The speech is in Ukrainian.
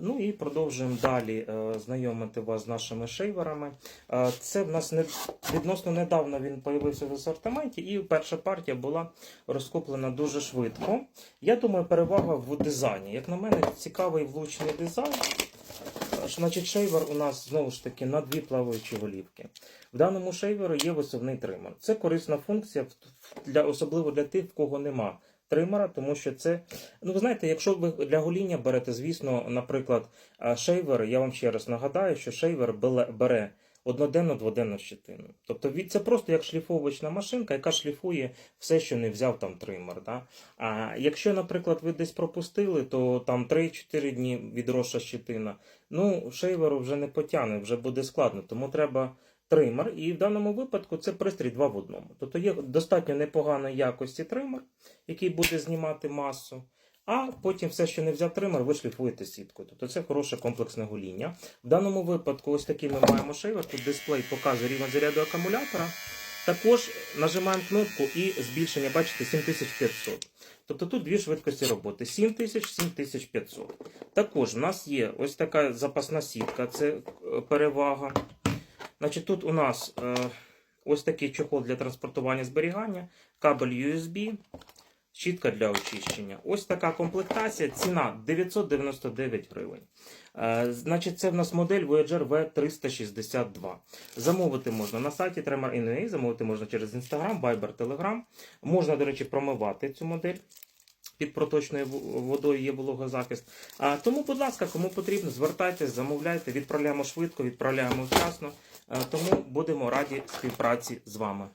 Ну і продовжуємо далі е, знайомити вас з нашими шейверами. Е, Це в нас не, відносно недавно він появився в асортименті, і перша партія була розкуплена дуже швидко. Я думаю, перевага в дизайні. Як на мене, цікавий влучний дизайн. Е, Значить, шейвер у нас знову ж таки на дві плаваючі голівки. В даному шейверу є висувний тример. Це корисна функція для особливо для тих, в кого нема тримера, тому що це, ну ви знаєте, якщо ви для гоління берете, звісно, наприклад, шейвер, я вам ще раз нагадаю, що шейвер бере одноденну дводенну щетину. Тобто це просто як шліфовочна машинка, яка шліфує все, що не взяв там тример. Да? А якщо, наприклад, ви десь пропустили, то там 3-4 дні відросша щетина, ну шейверу вже не потягне, вже буде складно, тому треба. Тример, і в даному випадку це пристрій 2 в одному. Тобто є достатньо непоганої якості тример, який буде знімати масу, а потім все, що не взяв тример, ви шліфуєте сіткою. Тобто це хороше комплексне гоління. В даному випадку, ось такий ми маємо шейвер. Тут дисплей показує рівень заряду акумулятора. Також нажимаємо кнопку і збільшення, бачите, 7500. Тобто тут дві швидкості роботи: 7000, 7500. Також в нас є ось така запасна сітка, це е, перевага. Значить, тут у нас е, ось такий чохол для транспортування зберігання, кабель USB, щітка для очищення. Ось така комплектація. Ціна 999 гривень. Е, значить, це в нас модель Voyager V362. Замовити можна на сайті Tremor.in.ua, замовити можна через Instagram, Viber, Telegram. Можна, до речі, промивати цю модель. Під проточною водою є вологозахист. А, тому, будь ласка, кому потрібно, звертайтесь, замовляйте, відправляємо швидко, відправляємо вчасно. Е, Тому будемо раді співпраці з вами.